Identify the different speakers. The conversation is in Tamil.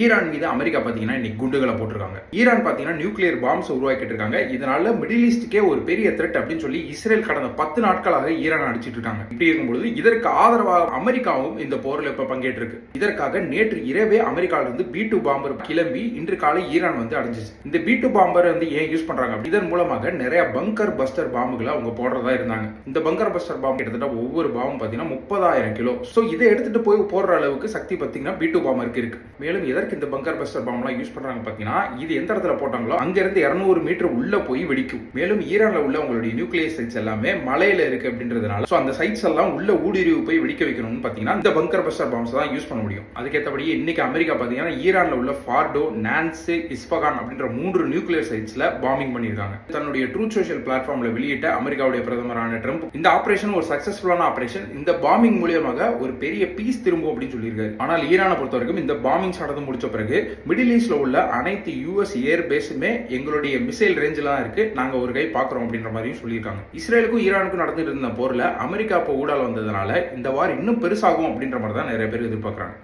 Speaker 1: ஈரான் மீது அமெரிக்கா பார்த்தீங்கன்னா இன்னைக்கு குண்டுகளை போட்டிருக்காங்க. ஈரான் பார்த்தீங்கன்னா நியூக்ளியர் பாம்ஸ் உருவாக்கிட்டு இருக்காங்க. இதனால மிடில் ஈஸ்டுக்கே ஒரு பெரிய த்ரெட் அப்படின்னு சொல்லி இஸ்ரேல் கடந்த பத்து நாட்களாக ஈரான் அடிச்சிட்டு இருக்காங்க. இப்படி இருக்கும்பொழுது இதற்கு ஆதரவாக அமெரிக்காவும் இந்த போரில் இப்ப பங்கேற்றிருக்கு. இதற்காக நேற்று இரவே அமெரிக்கால இருந்து பி டூ பாம்பர் கிளம்பி இன்று காலை ஈரான் வந்து அடைஞ்சிச்சு. இந்த பி டூ பாம்பர் வந்து ஏன் யூஸ் பண்றாங்க அப்படி? இதன் மூலமாக நிறைய பங்கர் பஸ்டர் பாம்புகளை அவங்க போடுறதா இருந்தாங்க. இந்த பங்கர் பஸ்டர் பாம்பு கிட்டத்தட்ட ஒவ்வொரு பாம்பும் பாத்தீங்கன்னா முப்பதாயிரம் கிலோ. சோ இதை எடுத்துட்டு போய் போடுற அளவுக்கு சக்தி பாத்தீங்கன்னா பி டூ பாம்பருக்கு இருக்கு. மேலும் எதற்கு இந்த பங்கர் பஸ்டர் பாம்பெல்லாம் யூஸ் பண்றாங்க பாத்தீங்கன்னா இது எந்த இடத்துல போட்டாங்களோ அங்கிருந்து இருநூறு மீட்டர் உள்ள போய் வெடிக்கும். மேலும் ஈரான்ல உள்ள உங்களுடைய நியூக்ளியர் சைட்ஸ் எல்லாமே மலையில இருக்கு அப்படின்றதுனால சோ அந்த சைட்ஸ் எல்லாம் உள்ள ஊடுருவி போய் வெடிக்க வைக்கணும்னு பாத்தீங்கன்னா இந்த பங்கர் பஸ்டர் பாம்ஸ் தான் யூஸ் பண்ண முடியும். அதுக்கேற்றபடி இன்னைக்கு அமெரிக்கா பாத்தீங்கன்னா ஈரான்ல உள்ள ஃபார்டோ நான்ஸ் இஸ்பகான் அப்படின்ற மூன்று நியூக்ளியர் சைட்ஸ்ல பாம்பிங் பண்ணியிருக்காங்க. தன்னுடைய ட்ரூத் சோஷியல் பிளாட்ஃபார்ம்ல வெளியிட்ட அமெரிக்காவுடைய பிரதமரான ட்ரம்ப் இந்த ஆபரேஷன் ஒரு சக்சஸ்ஃபுல்லான ஆபரேஷன் இந்த பாம்பிங் மூலியமாக ஒரு பெரிய பீஸ் திரும்பும் அப்படின்னு சொல்லியிருக்காரு. ஆனால் ஈரானை பொறுத்த வரைக்கும் இந்த பாம்பிங்ஸ் நடந்து முடிச்ச பிறகு மிடில் ஈஸ்டில் உள்ள அனைத்து யூஎஸ் ஏர் பேஸுமே எங்களுடைய மிசைல் ரேஞ்சில் தான் இருக்கு. நாங்கள் ஒரு கை பார்க்குறோம் அப்படின்ற மாதிரியும் சொல்லியிருக்காங்க. இஸ்ரேலுக்கும் ஈரானுக்கும் நடந்துட்டு இருந்த போரில் அமெரிக்கா இப்போ ஊடால வந்ததுனால இந்த வார் இன்னும் பெருசாகும் அப்படின்ற மாதிரி தான் நிறைய பேர் எதிர்பார்க்குறாங்க.